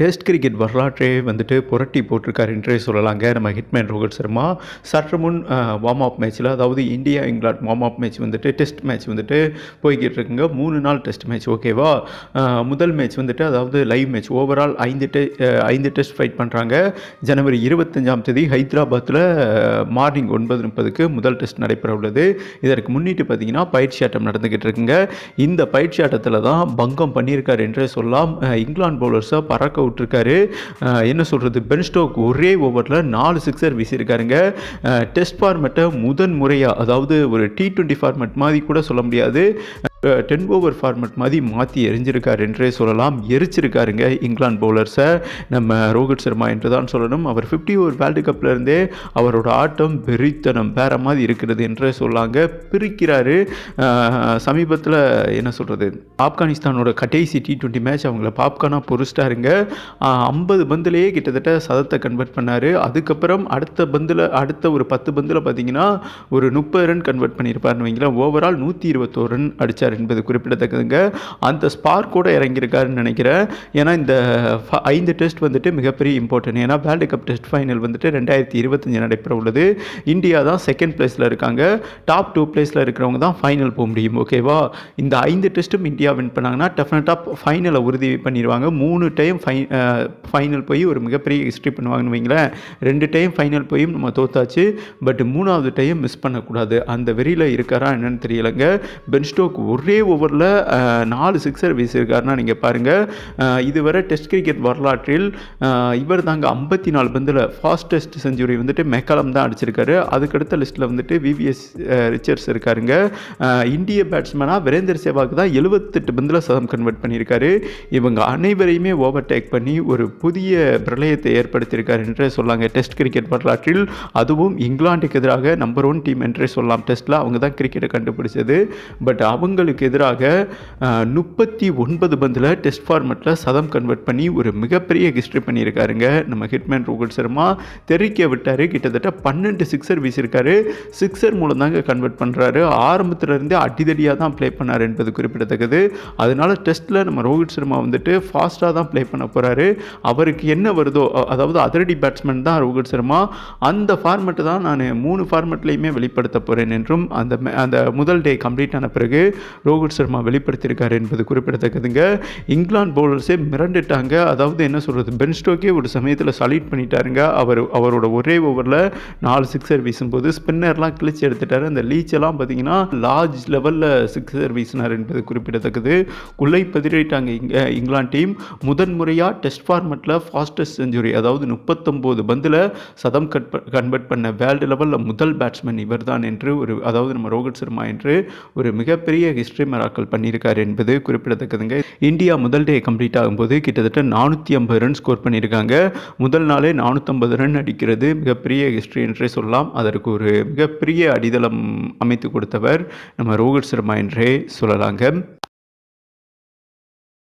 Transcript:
Test cricket வரலாற்றே வந்துட்டு புரட்டி போட்டிருக்கார் என்றே சொல்லலாங்க. நம்ம ஹிட்மேன் ரோஹித் சர்மா. சற்று முன் வார்ம் அப் மேட்ச்சில் அதாவது India England warm up match வந்துட்டு டெஸ்ட் மேட்ச் வந்துட்டு போய்கிட்டு இருக்குங்க. மூணு நாள் டெஸ்ட் மேட்ச் ஓகேவா முதல் மேட்ச் வந்துட்டு அதாவது லைவ் மேட்ச் ஓவரால் ஐந்து டெ ஐந்து டெஸ்ட் ஃபைட் பண்ணுறாங்க ஜனவரி இருபத்தஞ்சாம் தேதி ஹைதராபாத்தில் மார்னிங் ஒன்பது முப்பதுக்கு முதல் டெஸ்ட் நடைபெற உள்ளது. இதற்கு முன்னிட்டு பார்த்தீங்கன்னா பயிற்சி ஆட்டம் நடந்துக்கிட்டு இருக்குங்க. இந்த பயிற்சி ஆட்டத்தில் தான் பங்கம் பண்ணியிருக்காரு என்றே சொல்லலாம். இங்கிலாந்து பவுலர்ஸை பறக்க விட்டுருக்காரு. என்ன சொல்கிறது பென் ஸ்டோக் ஒரே ஓவரில் நாலு சிக்ஸர் வீசியிருக்காருங்க. டெஸ்ட் ஃபார்மெட்டை முதன் முறையாக அதாவது ஒரு டி டுவெண்ட்டி ஃபார்மெட் மாதிரி கூட சொல்ல முடியாது. டென் ஓவர் ஃபார்மெட் மாதிரி மாற்றி எரிஞ்சிருக்கார் என்றே சொல்லலாம். எரிச்சிருக்காருங்க இங்கிலாந்து பவுலர்ஸை நம்ம ரோஹித் சர்மா என்று தான் சொல்லணும். அவர் ஃபிஃப்டி ஓவர் வேர்ல்டு கப்லேருந்தே அவரோட ஆட்டம் வெறித்தனம் வேற மாதிரி இருக்கிறது என்றே சொல்லாங்க. பிரிக்கிறாரு. சமீபத்தில் என்ன சொல்கிறது ஆப்கானிஸ்தானோட கடைசி டி டுவெண்ட்டி மேட்ச் அவங்கள பாப்கானாக பொறிச்சிட்டாருங்க. ஐம்பது பந்துலேயே கிட்டத்தட்ட சதத்தை கன்வெர்ட் பண்ணார். அதுக்கப்புறம் அடுத்த பந்தில் அடுத்த ஒரு பத்து பந்தில் பார்த்தீங்கன்னா ஒரு முப்பது ரன் கன்வெர்ட் பண்ணியிருப்பாருன்னு வைங்களேன். ஓவரால் நூற்றி இருபத்தோரு ரன் அடித்தார் என்பது குறிப்பிடத்தக்கதுங்க. அந்த ஸ்பார்க் கூட இறங்கியிருக்காருன்னு நினைக்கிறேன். ஏன்னா இந்த ஐந்து டெஸ்ட் வந்துட்டு மிகப்பெரிய இம்பார்ட்டன்ட் ஏன்னா வேர்ல்டு கப் டெஸ்ட் ஃபைனல் வந்துட்டு ரெண்டாயிரத்தி இருபத்தஞ்சு நடைபெற உள்ளது. இந்தியா தான் செகண்ட் பிளேஸில் இருக்காங்க. டாப் டூ பிளேஸில் இருக்கிறவங்க தான் ஃபைனல் போக முடியும். ஓகேவா இந்த ஐந்து டெஸ்ட்டும் இந்தியா வின் பண்ணாங்கன்னா டெஃபினட்டாக ஃபைனலை உறுதி பண்ணிடுவாங்க மூணு டைம் ஃபை ஃபைனல் போய் ஒரு மிகப்பெரிய ஹிஸ்ட்ரி பண்ணுவாங்கன்னு வைங்களேன். ரெண்டு டைம் ஃபைனல் போயும் நம்ம தோத்தாச்சு. பட் மூணாவது டைம் மிஸ் பண்ணக்கூடாது. அந்த வெறியில் இருக்காரா என்னன்னு தெரியலைங்க. பென்ஸ்டோக் ஒரு ஒரே ஓவரில் நாலு சிக்ஸர் வீசியிருக்காருன்னா நீங்கள் பாருங்கள் இதுவரை டெஸ்ட் கிரிக்கெட் வரலாற்றில் இவர் தாங்க ஐம்பத்தி நாலு பந்தில் ஃபாஸ்டஸ்ட் செஞ்சுரி வந்துட்டு மெக்காலம் தான் அடிச்சிருக்காரு. அதுக்கடுத்த லிஸ்ட்டில் வந்துட்டு விவிஎஸ் ரிச்சர்ஸ் இருக்காருங்க. இந்திய பேட்ஸ்மேனாக வீரேந்தர் சேவாக்கு தான் எழுபத்தெட்டு பந்தில் சதம் கன்வெர்ட் பண்ணியிருக்காரு. இவங்க அனைவரையுமே ஓவர்டேக் பண்ணி ஒரு புதிய பிரளயத்தை ஏற்படுத்தியிருக்காரு என்றே சொல்லாங்க. டெஸ்ட் கிரிக்கெட் வரலாற்றில் அதுவும் இங்கிலாந்துக்கு எதிராக நம்பர் ஒன் டீம் என்றே சொல்லலாம் டெஸ்ட்டில் அவங்க தான் கிரிக்கெட்டை கண்டுபிடிச்சது. பட் அவங்களுக்கு எதிராக முப்பத்தி ஒன்பது பந்தில் டெஸ்ட் ஃபார்மெட்டில் சதம் கன்வெர்ட் பண்ணி ஒரு மிகப்பெரிய ஹிஸ்ட்ரி பண்ணியிருக்காருங்க. நம்ம ஹிட்மேன் ரோஹித் சர்மா. தெரிக்க விட்டார். கிட்டத்தட்ட பன்னெண்டு சிக்ஸர் வீசியிருக்காரு. சிக்ஸர் மூலம் தாங்க கன்வெர்ட் பண்ணுறாரு ஆரம்பத்துல இருந்தே அடிதடியாக தான் ப்ளே பண்ணார் என்பது குறிப்பிடத்தக்கது. அதனால டெஸ்ட்டில் நம்ம ரோஹித் சர்மா வந்துட்டு ஃபாஸ்ட்டாக தான் ப்ளே பண்ண போகிறாரு அவருக்கு என்ன வருதோ அதாவது அதிரடி பேட்ஸ்மேன் தான் ரோஹித் சர்மா. அந்த ஃபார்மெட்டு தான் நான் மூணு ஃபார்மெட்லையுமே வெளிப்படுத்த போகிறேன் என்றும் அந்த அந்த முதல் டே கம்ப்ளீட் ஆன பிறகு ரோஹித் சர்மா வெளிப்படுத்தியிருக்காரு என்பது குறிப்பிடத்தக்கதுங்க. இங்கிலாந்து பவுலர்ஸே மிரண்டுட்டாங்க. அதாவது என்ன சொல்கிறது பென் ஸ்டோக்கே ஒரு சமயத்தில் சலீட் பண்ணிட்டாருங்க. அவர் அவரோட ஒரே ஓவரில் நாலு சிக்ஸர் வீசும்போது ஸ்பின்னர்லாம் கிழிச்சு எடுத்துட்டார். அந்த லீச்செல்லாம் பார்த்தீங்கன்னா லார்ஜ் லெவலில் சிக்ஸர் வீசினார் என்பது குறிப்பிடத்தக்கது. உள்ளே பதிரிட்டாங்க இங்க இங்கிலாந்து டீம் முதன் முறையாக டெஸ்ட் ஃபார்மெட்டில் ஃபாஸ்டஸ்ட் செஞ்சுரி அதாவது முப்பத்தொம்போது பந்தில் சதம் கட் கன்வெர்ட் பண்ண வேர்ல்டு லெவலில் முதல் பேட்ஸ்மேன் இவர்தான் என்று ஒரு அதாவது நம்ம ரோஹித் சர்மா என்று ஒரு மிகப்பெரிய ஹிஸ்ட்ரி மராக்கல் பண்ணியிருக்காரு என்பது குறிப்பிடத்தக்கதுங்க. இந்தியா முதல் டே கம்ப்ளீட் ஆகும்போது கிட்டத்தட்ட நானூற்றி ஐம்பது ரன் ஸ்கோர் பண்ணியிருக்காங்க. முதல் நாளே நானூற்றம்பது ரன் அடிக்கிறது மிகப்பெரிய ஹிஸ்ட்ரி என்றே சொல்லலாம். அதற்கு ஒரு மிகப்பெரிய அடித்தளம் அமைத்து கொடுத்தவர் நம்ம ரோஹித் சர்மா என்றே சொல்லலாங்க.